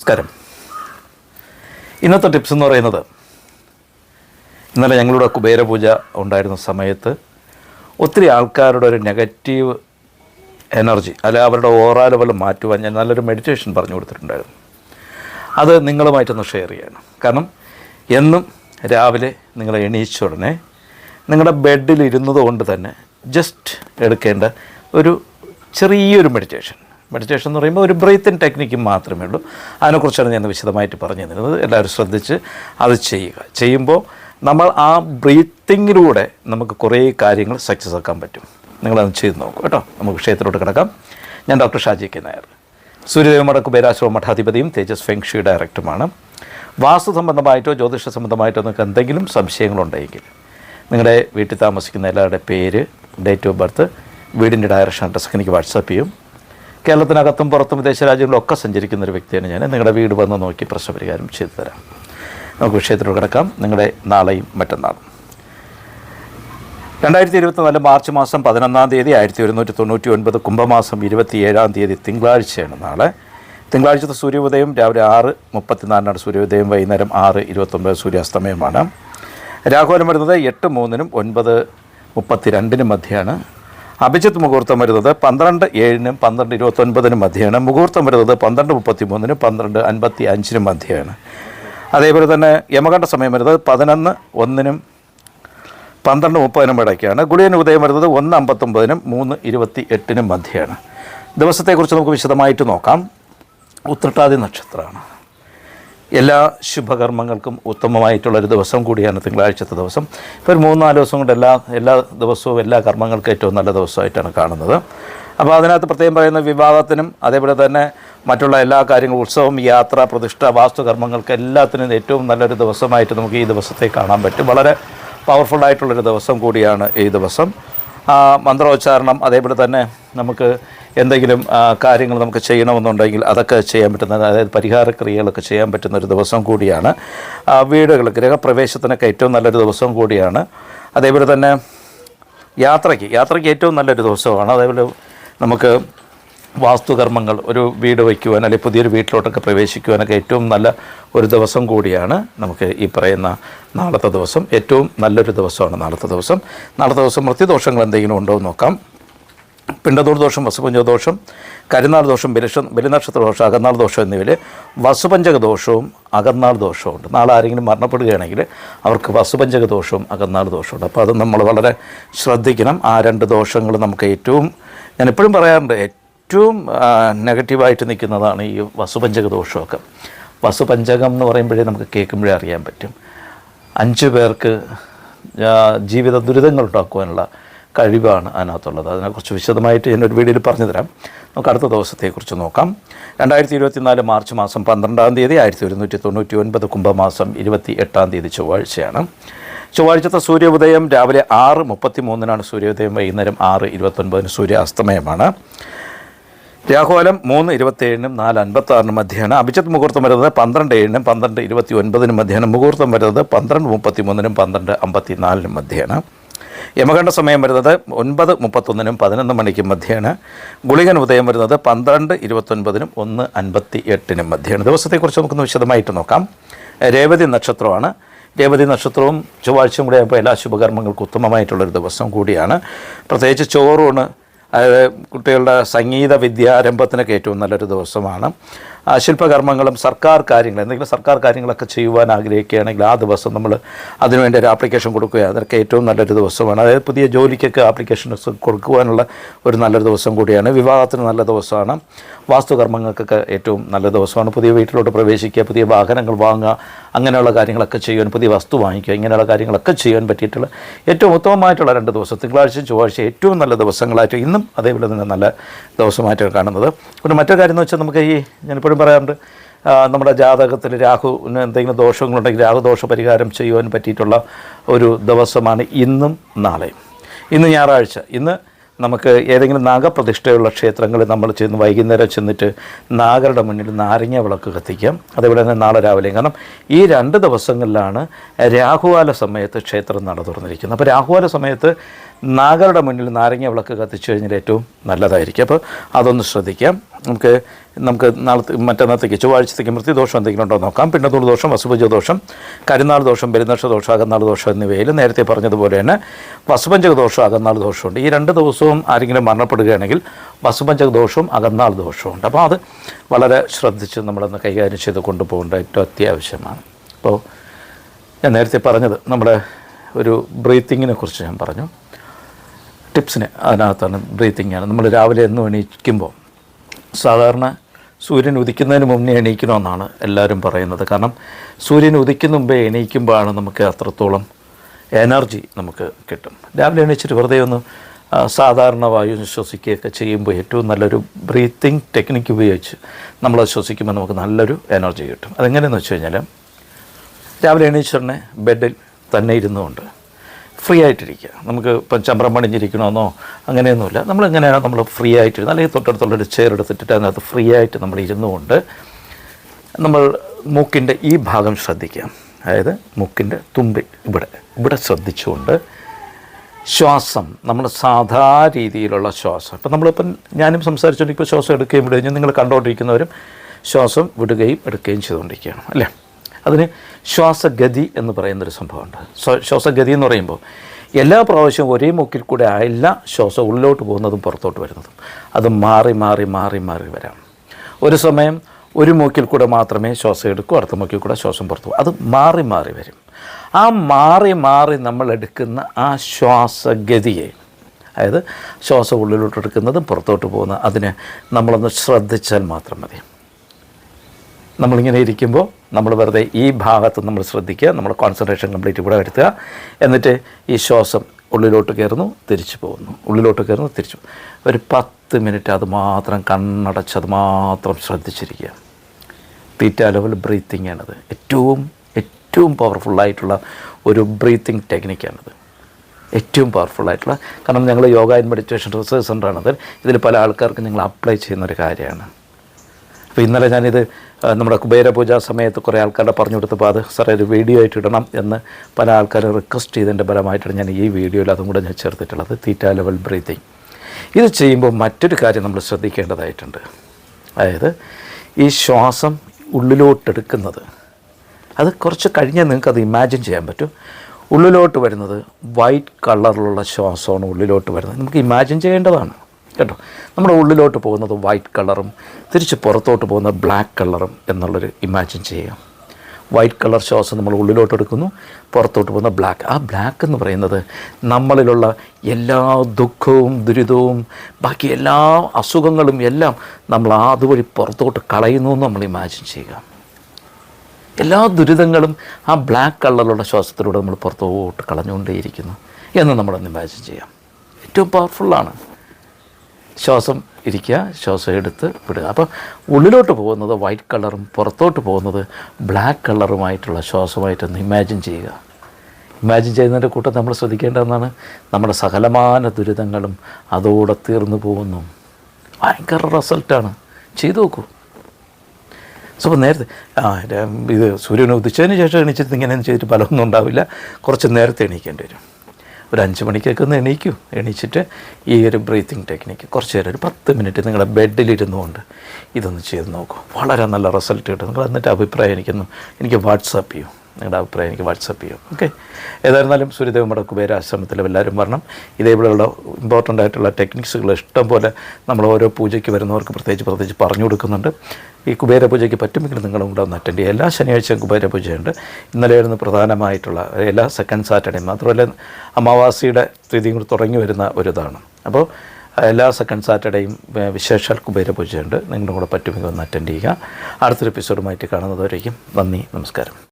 നമസ്കാരം. ഇന്നത്തെ ടിപ്സ് എന്ന് പറയുന്നത് ഇന്നലെ ഞങ്ങളുടെ കുബേരപൂജ ഉണ്ടായിരുന്ന സമയത്ത് ഒത്തിരി ആൾക്കാരുടെ ഒരു നെഗറ്റീവ് എനർജി അല്ല അവരുടെ ഓറാല ലെവൽ മാറ്റുവാൻ ഞാൻ നല്ലൊരു മെഡിറ്റേഷൻ പറഞ്ഞു കൊടുത്തിട്ടുണ്ടായിരുന്നു. അത് നിങ്ങളുമായിട്ടൊന്ന് ഷെയർ ചെയ്യണം. കാരണം എന്നും രാവിലെ നിങ്ങൾ എണീച്ച ഉടനെ നിങ്ങളുടെ ബെഡിൽ ഇരുന്നത് കൊണ്ട് തന്നെ ജസ്റ്റ് എടുക്കേണ്ട ഒരു ചെറിയൊരു മെഡിറ്റേഷൻ മെഡിറ്റേഷൻ എന്ന് പറയുമ്പോൾ ഒരു ബ്രീത്തിങ് ടെക്നിക്ക് മാത്രമേ ഉള്ളൂ. അതിനെക്കുറിച്ചാണ് ഞാൻ വിശദമായിട്ട് പറഞ്ഞു തരുന്നത് എല്ലാവരും ശ്രദ്ധിച്ച് അത് ചെയ്യുക. ചെയ്യുമ്പോൾ നമ്മൾ ആ ബ്രീത്തിങ്ങിലൂടെ നമുക്ക് കുറേ കാര്യങ്ങൾ സക്സസ് ആക്കാൻ പറ്റും. നിങ്ങളത് ചെയ്ത് നോക്കും കേട്ടോ. നമുക്ക് വിഷയത്തിലോട്ട് കിടക്കാം. ഞാൻ ഡോക്ടർ ഷാജി കെ നായർ. സൂര്യദേവമട കുബേരാശ്രമ മഠാധിപതിയും തേജസ് ഫെങ്ഷി ഡയറക്ടറുമാണ്. വാസ്തു സംബന്ധമായിട്ടോ ജ്യോതിഷ സംബന്ധമായിട്ടോ നിങ്ങൾക്ക് എന്തെങ്കിലും സംശയങ്ങളുണ്ടെങ്കിൽ നിങ്ങളുടെ വീട്ടിൽ താമസിക്കുന്ന എല്ലാവരുടെ പേര് ഡേറ്റ് ഓഫ് ബർത്ത് വീടിന്റെ ഡയറക്ഷൻ അഡ്രസ്സൊക്കെ എനിക്ക് വാട്സാപ്പ് ചെയ്യും. കേരളത്തിനകത്തും പുറത്തും വിദേശ രാജ്യങ്ങളിലൊക്കെ സഞ്ചരിക്കുന്ന ഒരു വ്യക്തിയാണ് ഞാൻ. നിങ്ങളുടെ വീട് വന്ന് നോക്കി പ്രശ്നപരിഹാരം ചെയ്തു തരാം. നമുക്ക് വിഷയത്തിലോട്ട് കിടക്കാം. നിങ്ങളുടെ നാളെയും മറ്റന്നാളും. രണ്ടായിരത്തി ഇരുപത്തിനാല് മാർച്ച് മാസം പതിനൊന്നാം തീയതി ആയിരത്തി ഒരുന്നൂറ്റി തൊണ്ണൂറ്റി ഒൻപത് കുംഭമാസം ഇരുപത്തിയേഴാം തീയതി തിങ്കളാഴ്ചയാണ് നാളെ. തിങ്കളാഴ്ചത്തെ സൂര്യോദയം രാവിലെ ആറ് മുപ്പത്തിനാലിനാണ് സൂര്യോദയം വൈകുന്നേരം ആറ് ഇരുപത്തൊമ്പത് സൂര്യാസ്തമയമാണ്. രാഘവനം വരുന്നത് എട്ട് മൂന്നിനും ഒൻപത് മുപ്പത്തി രണ്ടിനും മധ്യയാണ് അഭിജിത്ത് മുഹൂർത്തം വരുന്നത് പന്ത്രണ്ട് ഏഴിനും പന്ത്രണ്ട് ഇരുപത്തൊൻപതിനും മധ്യയാണ്. മുഹൂർത്തം വരുന്നത് പന്ത്രണ്ട് മുപ്പത്തി മൂന്നിനും പന്ത്രണ്ട് അൻപത്തി അഞ്ചിനും മധ്യയാണ്. അതേപോലെ തന്നെ യമകണ്ഠ സമയം വരുന്നത് പതിനൊന്ന് ഒന്നിനും പന്ത്രണ്ട് മുപ്പതിനും ഇടയ്ക്കാണ്. ഗുളിയൻ ഉദയം വരുന്നത് ഒന്ന് അമ്പത്തൊമ്പതിനും മൂന്ന് ഇരുപത്തി എട്ടിനും മധ്യയാണ്. ദിവസത്തെക്കുറിച്ച് നമുക്ക് വിശദമായിട്ട് നോക്കാം. ഉത്രട്ടാതി നക്ഷത്രമാണ്. എല്ലാ ശുഭകർമ്മങ്ങൾക്കും ഉത്തമമായിട്ടുള്ളൊരു ദിവസം കൂടിയാണ് തിങ്കളാഴ്ചത്തെ ദിവസം. ഇപ്പോൾ ഒരു മൂന്ന് നാല് ദിവസം കൊണ്ട് എല്ലാ എല്ലാ ദിവസവും എല്ലാ കർമ്മങ്ങൾക്കും ഏറ്റവും നല്ല ദിവസമായിട്ടാണ് കാണുന്നത്. അപ്പോൾ അതിനകത്ത് പ്രത്യേകം പറയുന്ന വിവാഹത്തിനും അതേപോലെ തന്നെ മറ്റുള്ള എല്ലാ കാര്യങ്ങളും ഉത്സവം യാത്ര പ്രതിഷ്ഠ വാസ്തുകർമ്മങ്ങൾക്ക് എല്ലാത്തിനും ഏറ്റവും നല്ലൊരു ദിവസമായിട്ട് നമുക്ക് ഈ ദിവസത്തെ കാണാൻ പറ്റും. വളരെ പവർഫുള്ളായിട്ടുള്ളൊരു ദിവസം കൂടിയാണ് ഈ ദിവസം. മന്ത്രോച്ചാരണം അതേപോലെ തന്നെ നമുക്ക് എന്തെങ്കിലും കാര്യങ്ങൾ നമുക്ക് ചെയ്യണമെന്നുണ്ടെങ്കിൽ അതൊക്കെ ചെയ്യാൻ പറ്റുന്ന അതായത് പരിഹാര ക്രിയകളൊക്കെ ചെയ്യാൻ പറ്റുന്ന ഒരു ദിവസം കൂടിയാണ്. വീടുകൾ ഗൃഹപ്രവേശത്തിനൊക്കെ ഏറ്റവും നല്ലൊരു ദിവസം കൂടിയാണ്. അതേപോലെ തന്നെ യാത്രയ്ക്ക് യാത്രയ്ക്ക് ഏറ്റവും നല്ലൊരു ദിവസമാണ്. അതേപോലെ നമുക്ക് വാസ്തുകർമ്മങ്ങൾ ഒരു വീട് വയ്ക്കുവാൻ അല്ലെങ്കിൽ പുതിയൊരു വീട്ടിലോട്ടൊക്കെ പ്രവേശിക്കുവാനൊക്കെ ഏറ്റവും നല്ല ഒരു ദിവസം കൂടിയാണ് നമുക്ക് ഈ പറയുന്ന നാളത്തെ ദിവസം. ഏറ്റവും നല്ലൊരു ദിവസമാണ് നാളത്തെ ദിവസം. നാളത്തെ ദിവസം മൃത്യുദോഷങ്ങൾ എന്തെങ്കിലും ഉണ്ടോ എന്ന് നോക്കാം. പിണ്ടതൂർ ദോഷം വസുപഞ്ചക ദോഷം കരുനാൾ ദോഷം ബലിഷ ബലിനക്ഷത്ര ദോഷം അകന്നാൾ ദോഷം എന്നിവയിൽ വസുപഞ്ചക ദോഷവും അകന്നാൾ ദോഷവും ഉണ്ട് നാളെ ആരെങ്കിലും മരണപ്പെടുകയാണെങ്കിൽ അവർക്ക് വസുപഞ്ചക ദോഷവും അകന്നാൾ ഉണ്ട് അപ്പോൾ അത് നമ്മൾ വളരെ ശ്രദ്ധിക്കണം. ആ രണ്ട് ദോഷങ്ങൾ നമുക്ക് ഏറ്റവും ഞാൻ എപ്പോഴും പറയാറുണ്ട് ഏറ്റവും നെഗറ്റീവായിട്ട് നിൽക്കുന്നതാണ് ഈ വസുപഞ്ചക ദോഷമൊക്കെ വസുപഞ്ചകം എന്ന് പറയുമ്പോഴേ നമുക്ക് കേൾക്കുമ്പോഴേ അറിയാൻ പറ്റും. അഞ്ച് പേർക്ക് ജീവിത ദുരിതങ്ങൾ ഉണ്ടാക്കുവാനുള്ള കഴിവാണ് അതിനകത്തുള്ളത്. അതിനെക്കുറിച്ച് വിശദമായിട്ട് ഞാനൊരു വീഡിയോയിൽ പറഞ്ഞു തരാം നമുക്ക് അടുത്ത ദിവസത്തെക്കുറിച്ച് നോക്കാം. രണ്ടായിരത്തി ഇരുപത്തിനാല് മാർച്ച് മാസം പന്ത്രണ്ടാം തീയതി ആയിരത്തി ഒരുന്നൂറ്റി തൊണ്ണൂറ്റി ഒൻപത് കുംഭമാസം ഇരുപത്തി എട്ടാം തീയതി ചൊവ്വാഴ്ചയാണ്. ചൊവ്വാഴ്ചത്തെ സൂര്യോദയം രാവിലെ ആറ് മുപ്പത്തി മൂന്നിനാണ് സൂര്യോദയം വൈകുന്നേരം ആറ് ഇരുപത്തൊൻപതിന് സൂര്യാസ്തമയമാണ്. രാഹുലം മൂന്ന് ഇരുപത്തേഴിനും നാല് അൻപത്തി ആറിനും മധ്യയാണ്. അഭിജിത്ത് മുഹൂർത്തം വരുന്നത് പന്ത്രണ്ട് ഏഴിനും പന്ത്രണ്ട് ഇരുപത്തി ഒൻപതിനും മധ്യാണ് മുഹൂർത്തം വരുന്നത് പന്ത്രണ്ട് മുപ്പത്തി മൂന്നിനും പന്ത്രണ്ട് അമ്പത്തി നാലിനും മധ്യയാണ്. യമകണ്ഠ സമയം വരുന്നത് ഒൻപത് മുപ്പത്തൊന്നിനും പതിനൊന്ന് മണിക്കും മധ്യയാണ് ഗുളികൻ ഉദയം വരുന്നത് പന്ത്രണ്ട് ഇരുപത്തൊൻപതിനും ഒന്ന് അൻപത്തി എട്ടിനും മധ്യയാണ് ദിവസത്തെക്കുറിച്ച് നമുക്കൊന്ന് വിശദമായിട്ട് നോക്കാം. രേവതി നക്ഷത്രമാണ്. രേവതി നക്ഷത്രവും ചൊവ്വാഴ്ചയും കൂടെ ആയപ്പോൾ എല്ലാ ശുഭകർമ്മങ്ങൾക്കും ഉത്തമമായിട്ടുള്ളൊരു ദിവസം കൂടിയാണ്. പ്രത്യേകിച്ച് ചോറൂണ് അതായത് കുട്ടികളുടെ സംഗീത വിദ്യാരംഭത്തിനൊക്കെ ഏറ്റവും നല്ലൊരു ദിവസമാണ്. ശില്പകർമ്മങ്ങളും സർക്കാർ കാര്യങ്ങൾ എന്തെങ്കിലും സർക്കാർ കാര്യങ്ങളൊക്കെ ചെയ്യുവാൻ ആഗ്രഹിക്കുകയാണെങ്കിൽ ആ ദിവസം നമ്മൾ അതിനുവേണ്ടി ഒരു ആപ്ലിക്കേഷൻ കൊടുക്കുക അതൊക്കെ ഏറ്റവും നല്ലൊരു ദിവസമാണ്. അതായത് പുതിയ ജോലിക്കൊക്കെ ആപ്ലിക്കേഷൻ കൊടുക്കുവാനുള്ള ഒരു നല്ലൊരു ദിവസം കൂടിയാണ്. വിവാഹത്തിന് നല്ല ദിവസമാണ്. വാസ്തുകർമ്മങ്ങൾക്കൊക്കെ ഏറ്റവും നല്ല ദിവസമാണ്. പുതിയ വീട്ടിലോട്ട് പ്രവേശിക്കുക പുതിയ വാഹനങ്ങൾ വാങ്ങുക അങ്ങനെയുള്ള കാര്യങ്ങളൊക്കെ ചെയ്യാൻ പുതിയ വസ്തു വാങ്ങിക്കുക ഇങ്ങനെയുള്ള കാര്യങ്ങളൊക്കെ ചെയ്യാൻ പറ്റിയിട്ടുള്ള ഏറ്റവും ഉത്തമമായിട്ടുള്ള രണ്ട് ദിവസം തിങ്കളാഴ്ചയും ചൊവ്വാഴ്ച ഏറ്റവും നല്ല ദിവസങ്ങളായിട്ട് ഇന്നും അതേപോലെ തന്നെ നല്ല ദിവസമായിട്ടാണ് കാണുന്നത്. പിന്നെ മറ്റൊരു കാര്യം എന്ന് വെച്ചാൽ നമുക്ക് ഈ ഞാനിപ്പോഴും പറയാറുണ്ട്. നമ്മുടെ ജാതകത്തിൽ രാഹുവിന് എന്തെങ്കിലും ദോഷങ്ങളുണ്ടെങ്കിൽ രാഹുദോഷ പരിഹാരം ചെയ്യുവാൻ പറ്റിയിട്ടുള്ള ഒരു ദിവസമാണ് ഇന്നും നാളെയും. ഇന്ന് ഞായറാഴ്ച. ഇന്ന് നമുക്ക് ഏതെങ്കിലും നാഗപ്രതിഷ്ഠയുള്ള ക്ഷേത്രങ്ങളിൽ നമ്മൾ ചെന്ന് വൈകുന്നേരം ചെന്നിട്ട് നാഗരുടെ മുന്നിൽ നാരങ്ങ വിളക്ക് കത്തിക്കാം. അതേപോലെ തന്നെ നാളെ രാവിലെയും. കാരണം ഈ രണ്ട് ദിവസങ്ങളിലാണ് രാഹുവാല സമയത്ത് ക്ഷേത്രം നട തുറന്നിരിക്കുന്നത്. അപ്പോൾ രാഹുവാല സമയത്ത് നാഗരുടെ മുന്നിൽ നാരങ്ങ വിളക്ക് കത്തിച്ചു കഴിഞ്ഞാൽ ഏറ്റവും നല്ലതായിരിക്കും. അപ്പോൾ അതൊന്ന് ശ്രദ്ധിക്കാം. നമുക്ക് നമുക്ക് നാളത്തെ മറ്റന്നാളത്തേക്ക് ചൊവ്വാഴ്ചത്തേക്ക് മൃത്യുദോഷം എന്തെങ്കിലും ഉണ്ടോ നോക്കാം. പിന്നെ ദോഷം വസുപഞ്ച ദോഷം കരുനാൾ ദോഷം പെരുന്നക്ഷ ദോഷം അകന്നാൾ ദോഷം എന്നിവയിൽ നേരത്തെ പറഞ്ഞതുപോലെ തന്നെ വസുപഞ്ചക ദോഷം അകന്നാൾ ദോഷമുണ്ട് ഈ രണ്ട് ദിവസവും ആരെങ്കിലും മരണപ്പെടുകയാണെങ്കിൽ വസുപഞ്ചക ദോഷവും അകന്നാൾ ദോഷമുണ്ട് അപ്പോൾ അത് വളരെ ശ്രദ്ധിച്ച് നമ്മളൊന്ന് കൈകാര്യം ചെയ്ത് കൊണ്ടുപോകേണ്ട ഏറ്റവും അത്യാവശ്യമാണ്. അപ്പോൾ ഞാൻ നേരത്തെ പറഞ്ഞത് നമ്മുടെ ഒരു ബ്രീത്തിങ്ങിനെ കുറിച്ച് ഞാൻ പറഞ്ഞു. ടിപ്സിന് അതിനകത്താണ് ബ്രീത്തിങ് ആണ്. നമ്മൾ രാവിലെ എന്നും എണീക്കുമ്പോൾ സാധാരണ സൂര്യൻ ഉദിക്കുന്നതിന് മുന്നേ എണീക്കണമെന്നാണ് എല്ലാവരും പറയുന്നത്. കാരണം സൂര്യൻ ഉദിക്കുന്ന മുമ്പേ എണീക്കുമ്പോഴാണ് നമുക്ക് അത്രത്തോളം എനർജി നമുക്ക് കിട്ടും. രാവിലെ എണീച്ചിട്ട് വെറുതെ ഒന്ന് സാധാരണ വായു ശ്വസിക്കുകയൊക്കെ ചെയ്യുമ്പോൾ ഏറ്റവും നല്ലൊരു ബ്രീത്തിങ് ടെക്നിക്ക് ഉപയോഗിച്ച് നമ്മളത് ശ്വസിക്കുമ്പോൾ നമുക്ക് നല്ലൊരു എനർജി കിട്ടും. അതെങ്ങനെയെന്ന് വെച്ച് കഴിഞ്ഞാൽ രാവിലെ എണീച്ചിട്ടുണ്ടെങ്കിൽ ബെഡിൽ തന്നെ ഇരുന്നുകൊണ്ട് ഫ്രീ ആയിട്ടിരിക്കുക നമുക്ക് ഇപ്പം ചമ്രം പണിഞ്ഞിരിക്കണമെന്നോ അങ്ങനെയൊന്നുമില്ല. നമ്മൾ എങ്ങനെയാണ് നമ്മൾ ഫ്രീ ആയിട്ടിരുന്നത് അല്ലെങ്കിൽ തൊട്ടടുത്തുള്ളൊരു ചെയർ എടുത്തിട്ട് അതിനകത്ത് ഫ്രീ ആയിട്ട് നമ്മൾ ഇരുന്നുകൊണ്ട് നമ്മൾ മൂക്കിന്റെ ഈ ഭാഗം ശ്രദ്ധിക്കുക അതായത് മൂക്കിന്റെ തുമ്പിൽ ഇവിടെ. ഇവിടെ ശ്രദ്ധിച്ചുകൊണ്ട് ശ്വാസം നമ്മൾ സാധാ രീതിയിലുള്ള ശ്വാസം. ഇപ്പം നമ്മളിപ്പം ഞാനും സംസാരിച്ചുകൊണ്ടിരിക്കുമ്പോൾ ശ്വാസം എടുക്കുകയും വിടുകയും നിങ്ങൾ കണ്ടുകൊണ്ടിരിക്കുന്നവരും ശ്വാസം വിടുകയും എടുക്കുകയും ചെയ്തുകൊണ്ടിരിക്കുകയാണ്. അല്ലേ? അതിന് ശ്വാസഗതി എന്ന് പറയുന്നൊരു സംഭവമുണ്ട്. ശ്വാസഗതി എന്ന് പറയുമ്പോൾ എല്ലാ പ്രാവശ്യവും ഒരേ മൂക്കിൽ കൂടെ അല്ല ശ്വാസം ഉള്ളിലോട്ട് പോകുന്നതും പുറത്തോട്ട് വരുന്നതും. അത് മാറി മാറി മാറി മാറി വരാം. ഒരു സമയം ഒരു മൂക്കിൽ കൂടെ മാത്രമേ ശ്വാസം എടുക്കൂ അടുത്ത മൂക്കിൽ കൂടെ ശ്വാസം പുറത്തു അത് മാറി മാറി വരും. ആ മാറി മാറി നമ്മൾ എടുക്കുന്ന ആ ശ്വാസഗതിയെ അതായത് ശ്വാസം ഉള്ളിലോട്ട് എടുക്കുന്നതും പുറത്തോട്ട് പോകുന്ന അതിനെ നമ്മളൊന്ന് ശ്രദ്ധിച്ചാൽ മാത്രം മതി. നമ്മളിങ്ങനെ ഇരിക്കുമ്പോൾ നമ്മൾ വെറുതെ ഈ ഭാഗത്ത് നമ്മൾ ശ്രദ്ധിക്കുക നമ്മൾ കോൺസെൻട്രേഷൻ കംപ്ലീറ്റ് ഇവിടെ വരുത്തുക. എന്നിട്ട് ഈ ശ്വാസം ഉള്ളിലോട്ട് കയറുന്നു തിരിച്ചു പോകുന്നു. ഉള്ളിലോട്ട് കയറുന്നു തിരിച്ചു ഒരു പത്ത് മിനിറ്റ് അത് മാത്രം കണ്ണടച്ച് അത് മാത്രം ശ്രദ്ധിച്ചിരിക്കുക. തീറ്റ ലെവൽ ബ്രീത്തിങ് ആണത്. ഏറ്റവും ഏറ്റവും പവർഫുള്ളായിട്ടുള്ള ഒരു ബ്രീത്തിങ് ടെക്നിക്കാണത് ഏറ്റവും പവർഫുള്ളായിട്ടുള്ള കാരണം ഞങ്ങൾ യോഗ ആൻഡ് മെഡിറ്റേഷൻ റിസർച്ച് സെന്ററാണത് ഇതിൽ പല ആൾക്കാർക്കും ഞങ്ങൾ അപ്ലൈ ചെയ്യുന്ന ഒരു കാര്യമാണ്. അപ്പോൾ ഇന്നലെ ഞാനിത് നമ്മുടെ കുബേര പൂജ സമയത്ത് കുറേ ആൾക്കാരുടെ പറഞ്ഞു കൊടുത്തപ്പോൾ അത് സാറേ ഒരു വീഡിയോ ആയിട്ട് ഇടണം എന്ന് പല ആൾക്കാരും റിക്വസ്റ്റ് ചെയ്തതിന്റെ ഫലമായിട്ടാണ് ഞാൻ ഈ വീഡിയോയിൽ അതും കൂടെ ഞാൻ ചേർത്തിട്ടുള്ളത്. തീറ്റ ലെവൽ ബ്രീത്തിങ് ഇത് ചെയ്യുമ്പോൾ മറ്റൊരു കാര്യം നമ്മൾ ശ്രദ്ധിക്കേണ്ടതായിട്ടുണ്ട്. അതായത് ഈ ശ്വാസം ഉള്ളിലോട്ടെടുക്കുന്നത്. അത് കുറച്ച് കഴിഞ്ഞാൽ നിങ്ങൾക്ക് അത് ഇമാജിൻ ചെയ്യാൻ പറ്റും. ഉള്ളിലോട്ട് വരുന്നത് വൈറ്റ് കളറിലുള്ള ശ്വാസമാണ് ഉള്ളിലോട്ട് വരുന്നത്. നമുക്ക് ഇമാജിൻ ചെയ്യേണ്ടതാണ്. കേട്ടോ? നമ്മുടെ ഉള്ളിലോട്ട് പോകുന്നത് വൈറ്റ് കളറും തിരിച്ച് പുറത്തോട്ട് പോകുന്നത് ബ്ലാക്ക് കളറും എന്നുള്ളൊരു ഇമാജിൻ ചെയ്യുക വൈറ്റ് കളർ ശ്വാസം നമ്മൾ ഉള്ളിലോട്ട് എടുക്കുന്നു പുറത്തോട്ട് പോകുന്ന ബ്ലാക്ക് ആ ബ്ലാക്ക് എന്ന് പറയുന്നത് നമ്മളിലുള്ള എല്ലാ ദുഃഖവും ദുരിതവും ബാക്കി എല്ലാ അസുഖങ്ങളും എല്ലാം നമ്മൾ അതുവഴി പുറത്തോട്ട് കളയുന്നു എന്ന് നമ്മൾ ഇമാജിൻ ചെയ്യുക. എല്ലാ ദുരിതങ്ങളും ആ ബ്ലാക്ക് കളറിലുള്ള ശ്വാസത്തിലൂടെ നമ്മൾ പുറത്തോട്ട് കളഞ്ഞുകൊണ്ടേയിരിക്കുന്നു എന്ന് നമ്മളൊന്ന് ഇമാജിൻ ചെയ്യാം. ഏറ്റവും പവർഫുള്ളാണ് ശ്വാസം ഇരിക്കുക ശ്വാസം എടുത്ത് വിടുക. അപ്പോൾ ഉള്ളിലോട്ട് പോകുന്നത് വൈറ്റ് കളറും പുറത്തോട്ട് പോകുന്നത് ബ്ലാക്ക് കളറുമായിട്ടുള്ള ശ്വാസമായിട്ടൊന്ന് ഇമാജിൻ ചെയ്യുക. ഇമാജിൻ ചെയ്യുന്നതിന്റെ കൂട്ടം നമ്മൾ ശ്രദ്ധിക്കേണ്ടതെന്നാണ് നമ്മുടെ സകലമാന ദുരിതങ്ങളും അതോടെ തീർന്നു പോകുന്നു. ഭയങ്കര റിസൾട്ടാണ് ചെയ്തു നോക്കൂ. സോ നേരത്തെ ആ ഇത് സൂര്യനെ ഉദിച്ചതിന് ശേഷം എണീച്ചിട്ട് ഇങ്ങനെ ചെയ്തിട്ട് ഫലമൊന്നും ഉണ്ടാവില്ല. കുറച്ച് നേരത്തെ എണീക്കേണ്ടി വരും. ഒരു അഞ്ച് മണിക്കൊക്കെ ഒന്ന് എണീക്കൂ. എണീച്ചിട്ട് ഈ ഒരു ബ്രീത്തിങ് ടെക്നിക്ക് കുറച്ച് നേരം ഒരു പത്ത് മിനിറ്റ് നിങ്ങളുടെ ബെഡിലിരുന്നു കൊണ്ട് ഇതൊന്ന് ചെയ്ത് നോക്കൂ. വളരെ നല്ല റിസൾട്ട് കിട്ടും. നിങ്ങൾ എന്നിട്ട് അഭിപ്രായം എനിക്കൊന്ന് എനിക്ക് വാട്സാപ്പ് ചെയ്യൂ. നിങ്ങളുടെ അഭിപ്രായം എനിക്ക് വാട്സപ്പ് ചെയ്യും. ഓക്കെ? ഏതായിരുന്നാലും സൂര്യദേവ മഠ കുബേര ആശ്രമത്തിൽ എല്ലാവരും വരണം. ഇതേപോലെയുള്ള ഇമ്പോർട്ടന്റ് ആയിട്ടുള്ള ടെക്നിക്സുകൾ ഇഷ്ടം പോലെ നമ്മൾ ഓരോ പൂജയ്ക്ക് വരുന്നവർക്ക് പ്രത്യേകിച്ച് പ്രത്യേകിച്ച് പറഞ്ഞു കൊടുക്കുന്നുണ്ട്. ഈ കുബേര പൂജയ്ക്ക് പറ്റുമെങ്കിൽ നിങ്ങളും കൂടെ ഒന്ന് അറ്റൻഡ് ചെയ്യുക. എല്ലാ ശനിയാഴ്ചയും കുബേര പൂജയുണ്ട്. ഇന്നലെയായിരുന്നു പ്രധാനമായിട്ടുള്ള എല്ലാ സെക്കൻഡ് സാറ്റർഡേ മാത്രമല്ല അമാവാസിയുടെ സ്ഥിതിയും കൂടി തുടങ്ങി വരുന്ന ഒരു ഇതാണ്. അപ്പോൾ എല്ലാ സെക്കൻഡ് സാറ്റർഡേയും വിശേഷാൽ കുബേര പൂജയുണ്ട്. നിങ്ങളുടെ കൂടെ പറ്റുമെങ്കിൽ ഒന്ന് അറ്റൻഡ് ചെയ്യുക. അടുത്തൊരു എപ്പിസോഡുമായിട്ട് കാണുന്നതുവരേക്കും നന്ദി നമസ്കാരം.